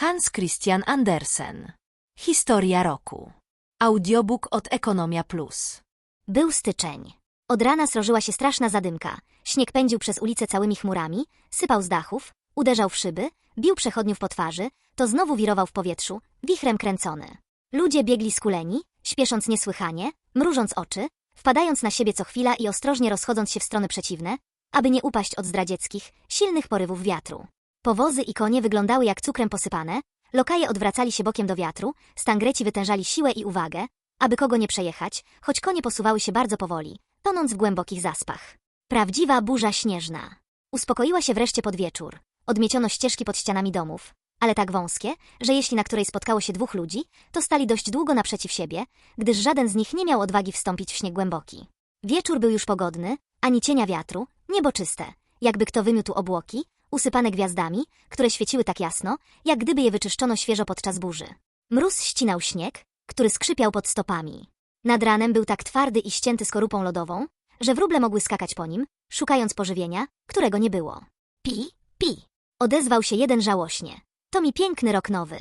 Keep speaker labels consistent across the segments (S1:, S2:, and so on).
S1: Hans Christian Andersen. Historia roku. Audiobook od Ekonomia Plus.
S2: Był styczeń. Od rana srożyła się straszna zadymka. Śnieg pędził przez ulice całymi chmurami, sypał z dachów, uderzał w szyby, bił przechodniów po twarzy, to znowu wirował w powietrzu, wichrem kręcony. Ludzie biegli skuleni, śpiesząc niesłychanie, mrużąc oczy, wpadając na siebie co chwila i ostrożnie rozchodząc się w strony przeciwne, aby nie upaść od zdradzieckich, silnych porywów wiatru. Powozy i konie wyglądały jak cukrem posypane, lokaje odwracali się bokiem do wiatru, stangreci wytężali siłę i uwagę, aby kogo nie przejechać, choć konie posuwały się bardzo powoli, tonąc w głębokich zaspach. Prawdziwa burza śnieżna. Uspokoiła się wreszcie pod wieczór. Odmieciono ścieżki pod ścianami domów, ale tak wąskie, że jeśli na której spotkało się dwóch ludzi, to stali dość długo naprzeciw siebie, gdyż żaden z nich nie miał odwagi wstąpić w śnieg głęboki. Wieczór był już pogodny, ani cienia wiatru, niebo czyste, jakby kto wymiótł obłoki, usypane gwiazdami, które świeciły tak jasno, jak gdyby je wyczyszczono świeżo podczas burzy. Mróz ścinał śnieg, który skrzypiał pod stopami. Nad ranem był tak twardy i ścięty skorupą lodową, że wróble mogły skakać po nim, szukając pożywienia, którego nie było. Pi, pi. Odezwał się jeden żałośnie. To mi piękny rok nowy.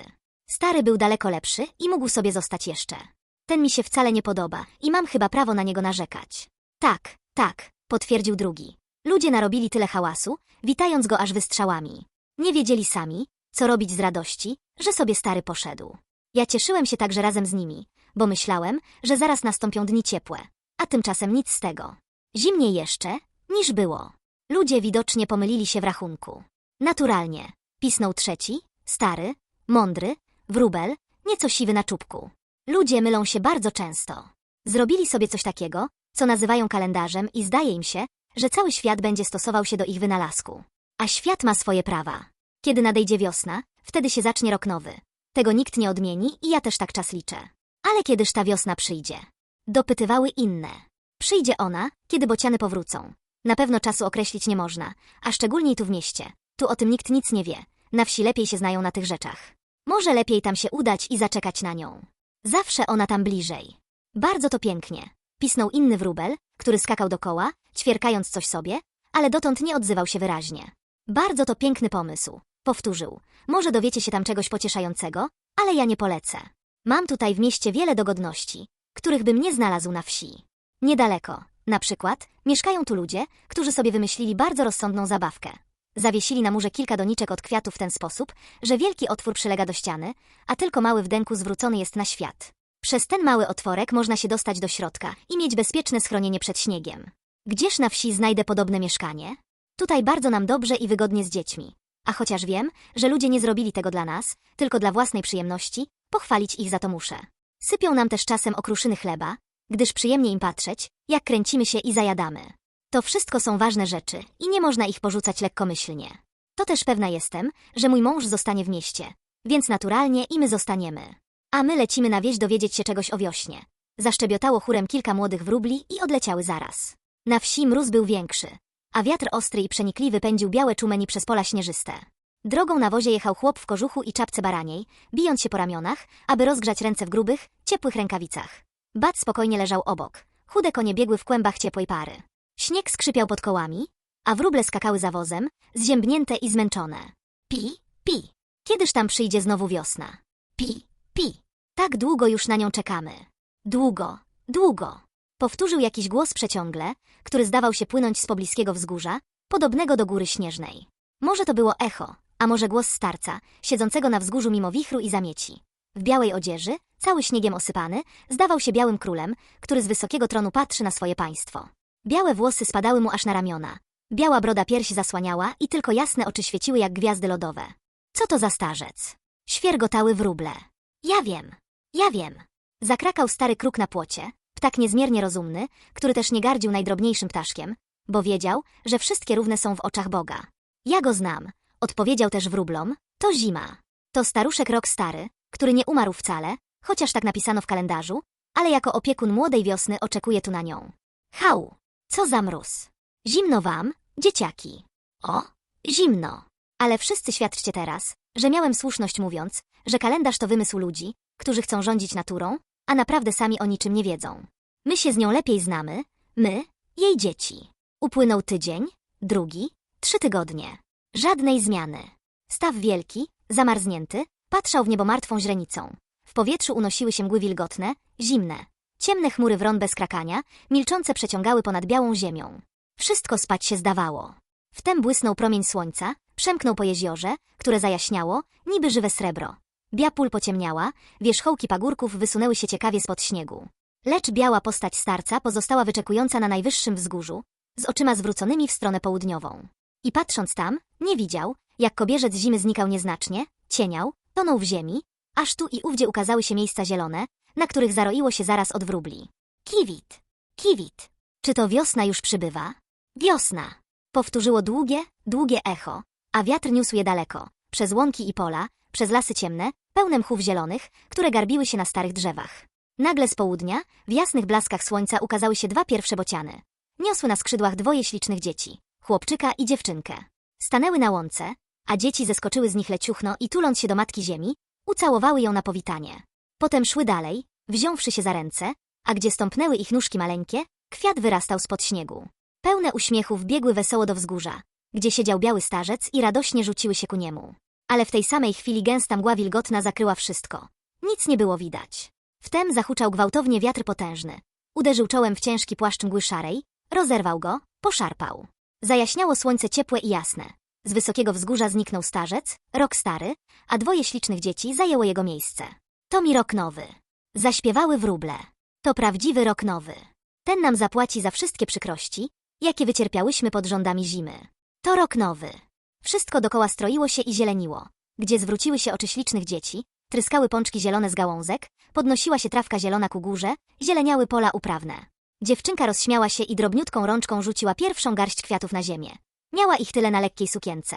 S2: Stary był daleko lepszy i mógł sobie zostać jeszcze. Ten mi się wcale nie podoba i mam chyba prawo na niego narzekać. Tak, tak, potwierdził drugi. Ludzie narobili tyle hałasu, witając go aż wystrzałami. Nie wiedzieli sami, co robić z radości, że sobie stary poszedł. Ja cieszyłem się także razem z nimi, bo myślałem, że zaraz nastąpią dni ciepłe, a tymczasem nic z tego. Zimniej jeszcze, niż było. Ludzie widocznie pomylili się w rachunku. Naturalnie, pisnął trzeci, stary, mądry, wróbel, nieco siwy na czubku. Ludzie mylą się bardzo często. Zrobili sobie coś takiego, co nazywają kalendarzem i zdaje im się, że cały świat będzie stosował się do ich wynalazku. A świat ma swoje prawa. Kiedy nadejdzie wiosna, wtedy się zacznie rok nowy. Tego nikt nie odmieni i ja też tak czas liczę. Ale kiedyż ta wiosna przyjdzie? Dopytywały inne. Przyjdzie ona, kiedy bociany powrócą. Na pewno czasu określić nie można, a szczególnie tu w mieście. Tu o tym nikt nic nie wie. Na wsi lepiej się znają na tych rzeczach. Może lepiej tam się udać i zaczekać na nią. Zawsze ona tam bliżej. Bardzo to pięknie. Pisnął inny wróbel, który skakał dokoła, ćwierkając coś sobie, ale dotąd nie odzywał się wyraźnie. Bardzo to piękny pomysł. Powtórzył. Może dowiecie się tam czegoś pocieszającego, ale ja nie polecę. Mam tutaj w mieście wiele dogodności, których bym nie znalazł na wsi. Niedaleko, na przykład, mieszkają tu ludzie, którzy sobie wymyślili bardzo rozsądną zabawkę. Zawiesili na murze kilka doniczek od kwiatów w ten sposób, że wielki otwór przylega do ściany, a tylko mały w zwrócony jest na świat. Przez ten mały otworek można się dostać do środka i mieć bezpieczne schronienie przed śniegiem. Gdzież na wsi znajdę podobne mieszkanie? Tutaj bardzo nam dobrze i wygodnie z dziećmi. A chociaż wiem, że ludzie nie zrobili tego dla nas, tylko dla własnej przyjemności, pochwalić ich za to muszę. Sypią nam też czasem okruszyny chleba, gdyż przyjemnie im patrzeć, jak kręcimy się i zajadamy. To wszystko są ważne rzeczy i nie można ich porzucać lekkomyślnie. To też pewna jestem, że mój mąż zostanie w mieście, więc naturalnie i my zostaniemy. A my lecimy na wieś dowiedzieć się czegoś o wiośnie. Zaszczebiotało chórem kilka młodych wróbli i odleciały zaraz. Na wsi mróz był większy, a wiatr ostry i przenikliwy pędził białe czumeni przez pola śnieżyste. Drogą na wozie jechał chłop w kożuchu i czapce baraniej, bijąc się po ramionach, aby rozgrzać ręce w grubych, ciepłych rękawicach. Bat spokojnie leżał obok. Chude konie biegły w kłębach ciepłej pary. Śnieg skrzypiał pod kołami, a wróble skakały za wozem, zziębnięte i zmęczone. Pi, pi. Kiedyż tam przyjdzie znowu wiosna? Pi, pi. Tak długo już na nią czekamy. Długo, długo. Powtórzył jakiś głos przeciągle, który zdawał się płynąć z pobliskiego wzgórza, podobnego do góry śnieżnej. Może to było echo, a może głos starca, siedzącego na wzgórzu mimo wichru i zamieci. W białej odzieży, cały śniegiem osypany, zdawał się białym królem, który z wysokiego tronu patrzy na swoje państwo. Białe włosy spadały mu aż na ramiona. Biała broda piersi zasłaniała i tylko jasne oczy świeciły jak gwiazdy lodowe. Co to za starzec? Świergotały wróble. Ja wiem, ja wiem. Zakrakał stary kruk na płocie, ptak niezmiernie rozumny, który też nie gardził najdrobniejszym ptaszkiem, bo wiedział, że wszystkie równe są w oczach Boga. Ja go znam, odpowiedział też wróblom, to zima. To staruszek rok stary, który nie umarł wcale, chociaż tak napisano w kalendarzu, ale jako opiekun młodej wiosny oczekuje tu na nią. Hał, co za mróz. Zimno wam, dzieciaki. O, zimno. Ale wszyscy świadczcie teraz, że miałem słuszność mówiąc, że kalendarz to wymysł ludzi, którzy chcą rządzić naturą, a naprawdę sami o niczym nie wiedzą. My się z nią lepiej znamy, my, jej dzieci. Upłynął tydzień, drugi, trzy tygodnie. Żadnej zmiany. Staw wielki, zamarznięty, Patrzał w niebo martwą źrenicą. W powietrzu unosiły się mgły wilgotne, zimne. Ciemne chmury wron bez krakania, milczące przeciągały ponad białą ziemią. Wszystko spać się zdawało. Wtem błysnął promień słońca, przemknął po jeziorze, które zajaśniało, niby żywe srebro. Biapól pociemniała, wierzchołki pagórków wysunęły się ciekawie spod śniegu. Lecz biała postać starca pozostała wyczekująca na najwyższym wzgórzu, z oczyma zwróconymi w stronę południową. I patrząc tam, nie widział, jak kobierzec zimy znikał nieznacznie, cieniał, tonął w ziemi, aż tu i ówdzie ukazały się miejsca zielone, na których zaroiło się zaraz od wróbli. Kiwit! Kiwit! Czy to wiosna już przybywa? Wiosna! Powtórzyło długie, długie echo, a wiatr niósł je daleko, przez łąki i pola, przez lasy ciemne, pełne mchów zielonych, które garbiły się na starych drzewach. Nagle z południa, w jasnych blaskach słońca ukazały się dwa pierwsze bociany. Niosły na skrzydłach dwoje ślicznych dzieci, chłopczyka i dziewczynkę. Stanęły na łące, a dzieci zeskoczyły z nich leciuchno i tuląc się do matki ziemi, ucałowały ją na powitanie. Potem szły dalej, wziąwszy się za ręce, a gdzie stąpnęły ich nóżki maleńkie, kwiat wyrastał spod śniegu. Pełne uśmiechów biegły wesoło do wzgórza, gdzie siedział biały starzec i radośnie rzuciły się ku niemu. Ale w tej samej chwili gęsta mgła wilgotna zakryła wszystko. Nic nie było widać. Wtem zahuczał gwałtownie wiatr potężny. Uderzył czołem w ciężki płaszcz mgły szarej, rozerwał go, poszarpał. Zajaśniało słońce ciepłe i jasne. Z wysokiego wzgórza zniknął starzec, rok stary, a dwoje ślicznych dzieci zajęło jego miejsce. To mi rok nowy. Zaśpiewały wróble. To prawdziwy rok nowy. Ten nam zapłaci za wszystkie przykrości, jakie wycierpiałyśmy pod rządami zimy. To rok nowy. Wszystko dokoła stroiło się i zieleniło. Gdzie zwróciły się oczy ślicznych dzieci, tryskały pączki zielone z gałązek, podnosiła się trawka zielona ku górze, zieleniały pola uprawne. Dziewczynka rozśmiała się i drobniutką rączką rzuciła pierwszą garść kwiatów na ziemię. Miała ich tyle na lekkiej sukience.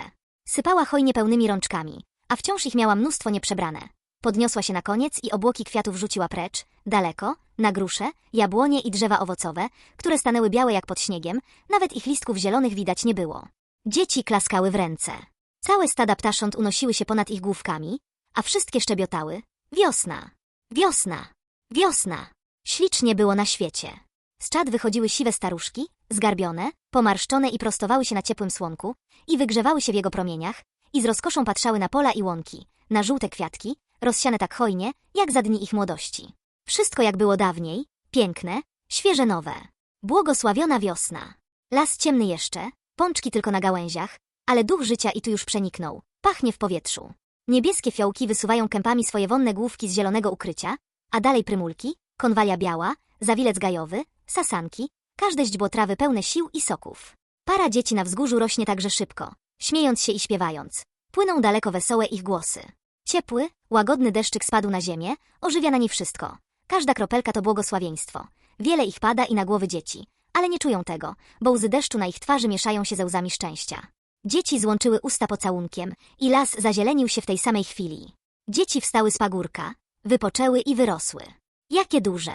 S2: Sypała hojnie pełnymi rączkami, a wciąż ich miała mnóstwo nieprzebrane. Podniosła się na koniec i obłoki kwiatów rzuciła precz, daleko, na grusze, jabłonie i drzewa owocowe, które stanęły białe jak pod śniegiem, nawet ich listków zielonych widać nie było. Dzieci klaskały w ręce. Całe stada ptasząt unosiły się ponad ich główkami, a wszystkie szczebiotały. Wiosna! Wiosna! Wiosna! Ślicznie było na świecie. Z czad wychodziły siwe staruszki, zgarbione, pomarszczone i prostowały się na ciepłym słonku i wygrzewały się w jego promieniach i z rozkoszą patrzały na pola i łąki, na żółte kwiatki, rozsiane tak hojnie, jak za dni ich młodości. Wszystko jak było dawniej, piękne, świeże nowe. Błogosławiona wiosna. Las ciemny jeszcze, pączki tylko na gałęziach, ale duch życia i tu już przeniknął, pachnie w powietrzu. Niebieskie fiołki wysuwają kępami swoje wonne główki z zielonego ukrycia, a dalej prymulki, konwalia biała, zawilec gajowy, sasanki, każde źdźbło trawy pełne sił i soków. Para dzieci na wzgórzu rośnie także szybko, śmiejąc się i śpiewając. Płyną daleko wesołe ich głosy. Ciepły, łagodny deszczyk spadł na ziemię, ożywia na niej wszystko. Każda kropelka to błogosławieństwo. Wiele ich pada i na głowy dzieci, ale nie czują tego, bo łzy deszczu na ich twarzy mieszają się ze łzami szczęścia. Dzieci złączyły usta pocałunkiem i las zazielenił się w tej samej chwili. Dzieci wstały z pagórka, wypoczęły i wyrosły. Jakie duże!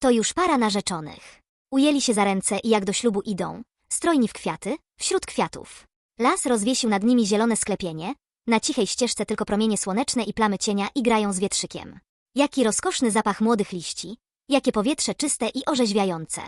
S2: To już para narzeczonych. Ujęli się za ręce i jak do ślubu idą, strojni w kwiaty, wśród kwiatów. Las rozwiesił nad nimi zielone sklepienie, na cichej ścieżce tylko promienie słoneczne i plamy cienia igrają z wietrzykiem. Jaki rozkoszny zapach młodych liści, jakie powietrze czyste i orzeźwiające.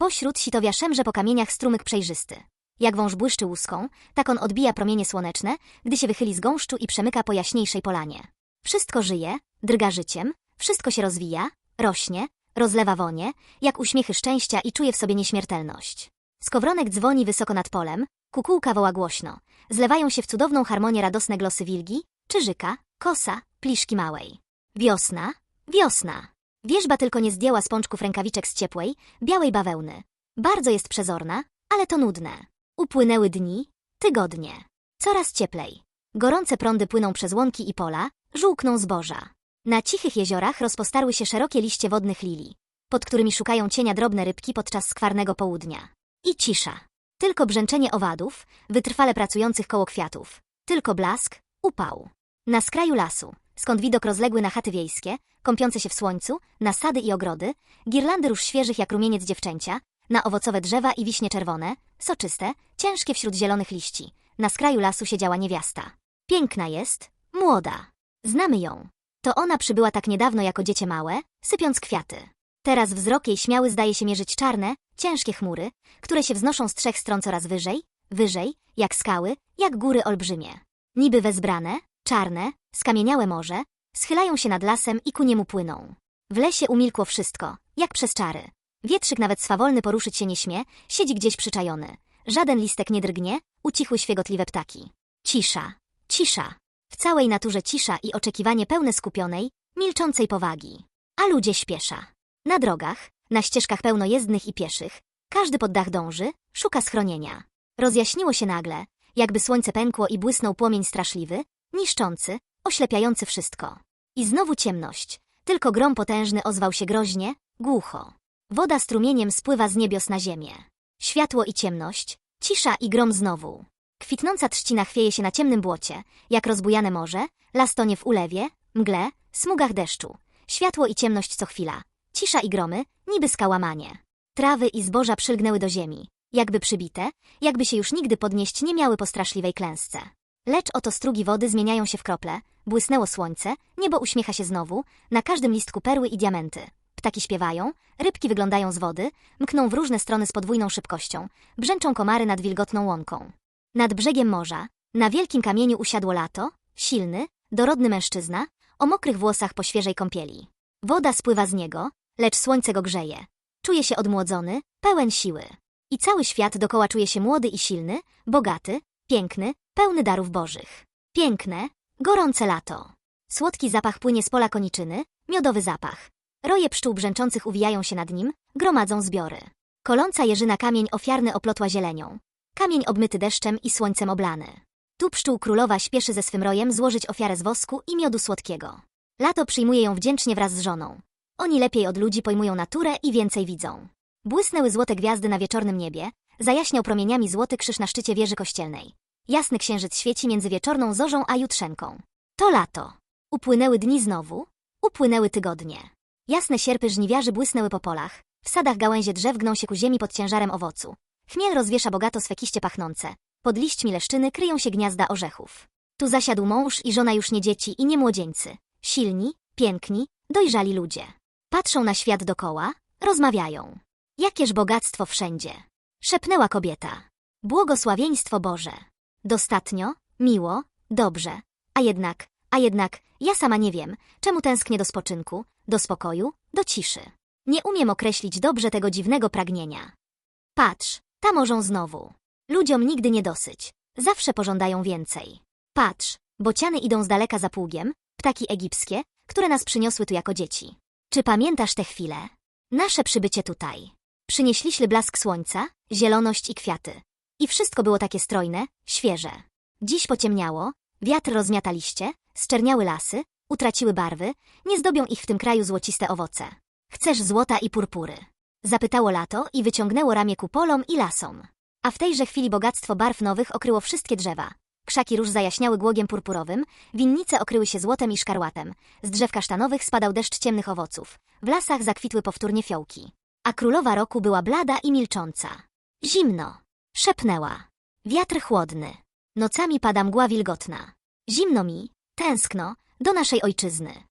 S2: Pośród sitowia szemrze po kamieniach strumyk przejrzysty. Jak wąż błyszczy łuską, tak on odbija promienie słoneczne, gdy się wychyli z gąszczu i przemyka po jaśniejszej polanie. Wszystko żyje, drga życiem, wszystko się rozwija, rośnie, rozlewa wonie, jak uśmiechy szczęścia i czuje w sobie nieśmiertelność. Skowronek dzwoni wysoko nad polem, kukułka woła głośno. Zlewają się w cudowną harmonię radosne glosy wilgi, czyżyka, kosa, pliszki małej. Wiosna, wiosna. Wierzba tylko nie zdjęła z pączków rękawiczek z ciepłej, białej bawełny. Bardzo jest przezorna, ale to nudne. Upłynęły dni, tygodnie. Coraz cieplej. Gorące prądy płyną przez łąki i pola, żółkną zboża. Na cichych jeziorach rozpostarły się szerokie liście wodnych lilii, pod którymi szukają cienia drobne rybki podczas skwarnego południa. I cisza. Tylko brzęczenie owadów, wytrwale pracujących koło kwiatów. Tylko blask, upał. Na skraju lasu, skąd widok rozległy na chaty wiejskie, kąpiące się w słońcu, na sady i ogrody, girlandy róż świeżych jak rumieniec dziewczęcia, na owocowe drzewa i wiśnie czerwone, soczyste, ciężkie wśród zielonych liści. Na skraju lasu siedziała niewiasta. Piękna jest, młoda. Znamy ją. To ona przybyła tak niedawno jako dziecię małe, sypiąc kwiaty. Teraz wzrok jej śmiały zdaje się mierzyć czarne, ciężkie chmury, które się wznoszą z trzech stron coraz wyżej, wyżej, jak skały, jak góry olbrzymie. Niby wezbrane, czarne, skamieniałe morze, schylają się nad lasem i ku niemu płyną. W lesie umilkło wszystko, jak przez czary. Wietrzyk nawet swawolny poruszyć się nie śmie, siedzi gdzieś przyczajony. Żaden listek nie drgnie, ucichły świegotliwe ptaki. Cisza, cisza. W całej naturze cisza i oczekiwanie pełne skupionej, milczącej powagi. A ludzie śpiesza. Na drogach, na ścieżkach pełno jezdnych i pieszych, każdy pod dach dąży, szuka schronienia. Rozjaśniło się nagle, jakby słońce pękło i błysnął płomień straszliwy, niszczący, oślepiający wszystko. I znowu ciemność, tylko grom potężny ozwał się groźnie, głucho. Woda strumieniem spływa z niebios na ziemię. Światło i ciemność, cisza i grom znowu. Kwitnąca trzcina chwieje się na ciemnym błocie, jak rozbujane morze, las tonie w ulewie, mgle, smugach deszczu. Światło i ciemność co chwila, cisza i gromy, niby skałamanie. Trawy i zboża przylgnęły do ziemi, jakby przybite, jakby się już nigdy podnieść nie miały po straszliwej klęsce. Lecz oto strugi wody zmieniają się w krople, błysnęło słońce, niebo uśmiecha się znowu, na każdym listku perły i diamenty. Ptaki śpiewają, rybki wyglądają z wody, mkną w różne strony z podwójną szybkością, brzęczą komary nad wilgotną łąką. Nad brzegiem morza, na wielkim kamieniu usiadło lato, silny, dorodny mężczyzna, o mokrych włosach po świeżej kąpieli. Woda spływa z niego, lecz słońce go grzeje. Czuje się odmłodzony, pełen siły. I cały świat dokoła czuje się młody i silny, bogaty, piękny, pełny darów bożych. Piękne, gorące lato. Słodki zapach płynie z pola koniczyny, miodowy zapach. Roje pszczół brzęczących uwijają się nad nim, gromadzą zbiory. Koląca jeżyna kamień ofiarny oplotła zielenią. Kamień obmyty deszczem i słońcem oblany. Tu pszczół królowa śpieszy ze swym rojem złożyć ofiarę z wosku i miodu słodkiego. Lato przyjmuje ją wdzięcznie wraz z żoną. Oni lepiej od ludzi pojmują naturę i więcej widzą. Błysnęły złote gwiazdy na wieczornym niebie, zajaśniał promieniami złoty krzyż na szczycie wieży kościelnej. Jasny księżyc świeci między wieczorną zorzą a jutrzenką. To lato. Upłynęły dni znowu, upłynęły tygodnie. Jasne sierpy żniwiarzy błysnęły po polach, w sadach gałęzie drzew gną się ku ziemi pod ciężarem owocu. Chmiel rozwiesza bogato swe kiście pachnące. Pod liśćmi leszczyny kryją się gniazda orzechów. Tu zasiadł mąż i żona już nie dzieci i nie młodzieńcy. Silni, piękni, dojrzali ludzie. Patrzą na świat dokoła, rozmawiają. Jakież bogactwo wszędzie. Szepnęła kobieta. Błogosławieństwo Boże. Dostatnio, miło, dobrze. A jednak, a jednak, ja sama nie wiem, czemu tęsknię do spoczynku, do spokoju, do ciszy. Nie umiem określić dobrze tego dziwnego pragnienia. Patrz, tam morzą znowu. Ludziom nigdy nie dosyć. Zawsze pożądają więcej. Patrz, bociany idą z daleka za pługiem, ptaki egipskie, które nas przyniosły tu jako dzieci. Czy pamiętasz te chwile? Nasze przybycie tutaj. Przynieśliśmy blask słońca, zieloność i kwiaty. I wszystko było takie strojne, świeże. Dziś pociemniało, wiatr rozmiata liście, zczerniały lasy, utraciły barwy, nie zdobią ich w tym kraju złociste owoce. Chcesz złota i purpury? Zapytało lato i wyciągnęło ramię ku polom i lasom. A w tejże chwili bogactwo barw nowych okryło wszystkie drzewa. Krzaki róż zajaśniały głogiem purpurowym, winnice okryły się złotem i szkarłatem. Z drzew kasztanowych spadał deszcz ciemnych owoców. W lasach zakwitły powtórnie fiołki. A królowa roku była blada i milcząca. Zimno. Szepnęła. Wiatr chłodny. Nocami pada mgła wilgotna. Zimno mi, tęskno, do naszej ojczyzny.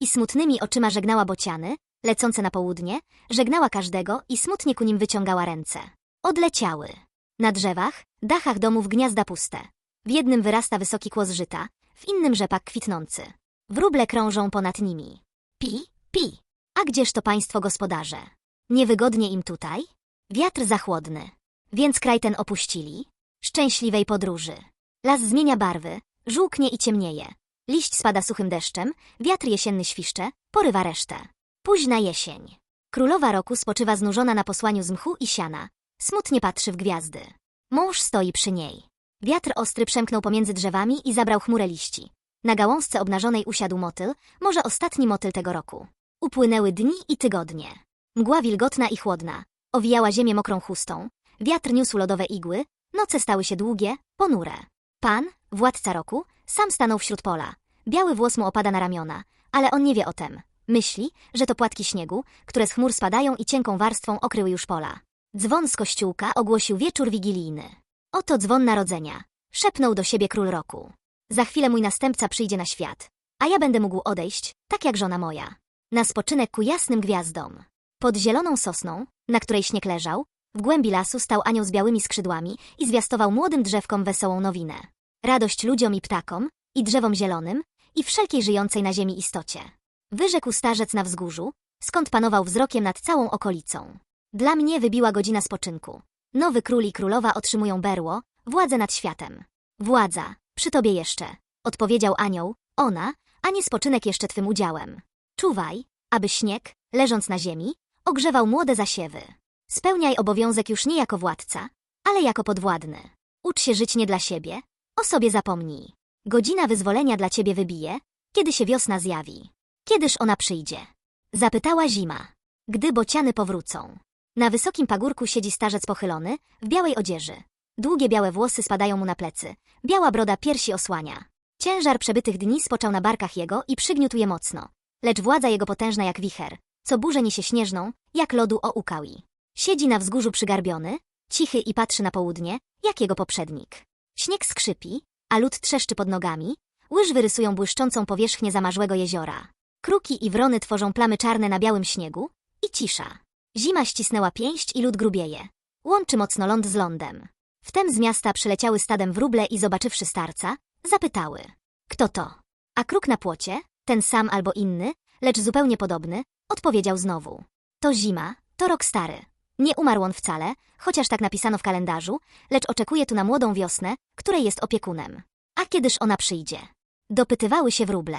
S2: I smutnymi oczyma żegnała bociany, lecące na południe, żegnała każdego i smutnie ku nim wyciągała ręce. Odleciały. Na drzewach, dachach domów gniazda puste. W jednym wyrasta wysoki kłos żyta, w innym rzepak kwitnący. Wróble krążą ponad nimi. Pi, pi. A gdzież to państwo gospodarze? Niewygodnie im tutaj? Wiatr zachłodny. Więc kraj ten opuścili? Szczęśliwej podróży. Las zmienia barwy, żółknie i ciemnieje. Liść spada suchym deszczem, wiatr jesienny świszcze, porywa resztę. Późna jesień. Królowa roku spoczywa znużona na posłaniu z mchu i siana. Smutnie patrzy w gwiazdy. Mąż stoi przy niej. Wiatr ostry przemknął pomiędzy drzewami i zabrał chmurę liści. Na gałązce obnażonej usiadł motyl, może ostatni motyl tego roku. Upłynęły dni i tygodnie. Mgła wilgotna i chłodna. Owijała ziemię mokrą chustą. Wiatr niósł lodowe igły. Noce stały się długie, ponure. Pan, władca roku, sam stanął wśród pola. Biały włos mu opada na ramiona, ale on nie wie o tem. Myśli, że to płatki śniegu, które z chmur spadają i cienką warstwą okryły już pola. Dzwon z kościółka ogłosił wieczór wigilijny. Oto dzwon narodzenia. Szepnął do siebie król roku. Za chwilę mój następca przyjdzie na świat, a ja będę mógł odejść, tak jak żona moja. Na spoczynek ku jasnym gwiazdom. Pod zieloną sosną, na której śnieg leżał, w głębi lasu stał anioł z białymi skrzydłami i zwiastował młodym drzewkom wesołą nowinę. Radość ludziom i ptakom, i drzewom zielonym, i wszelkiej żyjącej na ziemi istocie. Wyrzekł starzec na wzgórzu, skąd panował wzrokiem nad całą okolicą. Dla mnie wybiła godzina spoczynku. Nowy król i królowa otrzymują berło, władzę nad światem. Władza, przy tobie jeszcze, odpowiedział anioł, ona, a nie spoczynek jeszcze twym udziałem. Czuwaj, aby śnieg, leżąc na ziemi, ogrzewał młode zasiewy. Spełniaj obowiązek już nie jako władca, ale jako podwładny. Ucz się żyć nie dla siebie, o sobie zapomnij. Godzina wyzwolenia dla ciebie wybije, kiedy się wiosna zjawi. Kiedyż ona przyjdzie? Zapytała zima. Gdy bociany powrócą. Na wysokim pagórku siedzi starzec pochylony, w białej odzieży. Długie białe włosy spadają mu na plecy. Biała broda piersi osłania. Ciężar przebytych dni spoczął na barkach jego i przygniótł je mocno. Lecz władza jego potężna jak wicher, co burzę niesie śnieżną, jak lodu o ukawi. Siedzi na wzgórzu przygarbiony, cichy i patrzy na południe, jak jego poprzednik. Śnieg skrzypi, a lód trzeszczy pod nogami, łyżwy rysują błyszczącą powierzchnię zamarzłego jeziora. Kruki i wrony tworzą plamy czarne na białym śniegu i cisza. Zima ścisnęła pięść i lód grubieje. Łączy mocno ląd z lądem. Wtem z miasta przyleciały stadem wróble i zobaczywszy starca, zapytały. Kto to? A kruk na płocie, ten sam albo inny, lecz zupełnie podobny, odpowiedział znowu. To zima, to rok stary. Nie umarł on wcale, chociaż tak napisano w kalendarzu, lecz oczekuje tu na młodą wiosnę, której jest opiekunem. A kiedyż ona przyjdzie? Dopytywały się wróble.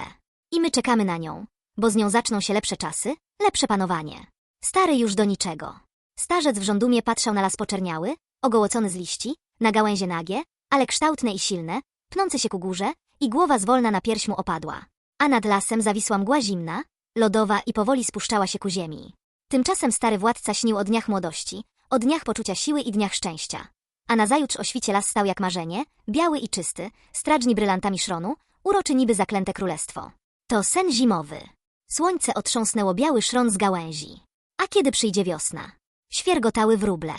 S2: I my czekamy na nią, bo z nią zaczną się lepsze czasy, lepsze panowanie. Stary już do niczego. Starzec w żądumie patrzał na las poczerniały, ogołocony z liści, na gałęzie nagie, ale kształtne i silne, pnące się ku górze i głowa zwolna na pierś mu opadła. A nad lasem zawisła mgła zimna, lodowa i powoli spuszczała się ku ziemi. Tymczasem stary władca śnił o dniach młodości, o dniach poczucia siły i dniach szczęścia. A nazajutrz o świcie las stał jak marzenie, biały i czysty, strażni brylantami szronu, uroczy niby zaklęte królestwo. To sen zimowy. Słońce otrząsnęło biały szron z gałęzi. A kiedy przyjdzie wiosna? Świergotały wróble.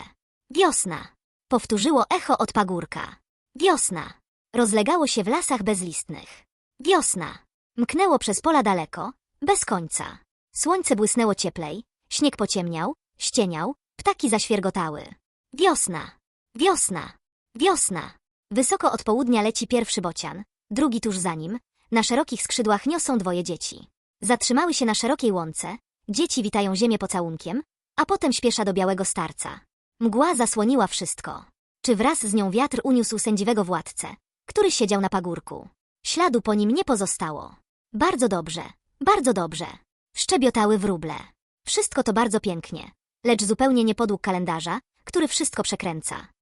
S2: Wiosna. Powtórzyło echo od pagórka. Wiosna. Rozlegało się w lasach bezlistnych. Wiosna. Mknęło przez pola daleko, bez końca. Słońce błysnęło cieplej, śnieg pociemniał, ścieniał, ptaki zaświergotały. Wiosna. Wiosna. Wiosna. Wysoko od południa leci pierwszy bocian, drugi tuż za nim, na szerokich skrzydłach niosą dwoje dzieci. Zatrzymały się na szerokiej łące, dzieci witają ziemię pocałunkiem, a potem śpiesza do białego starca. Mgła zasłoniła wszystko. Czy wraz z nią wiatr uniósł sędziwego władcę, który siedział na pagórku. Śladu po nim nie pozostało. Bardzo dobrze, bardzo dobrze. Szczebiotały wróble. Wszystko to bardzo pięknie, lecz zupełnie nie podług kalendarza, który wszystko przekręca.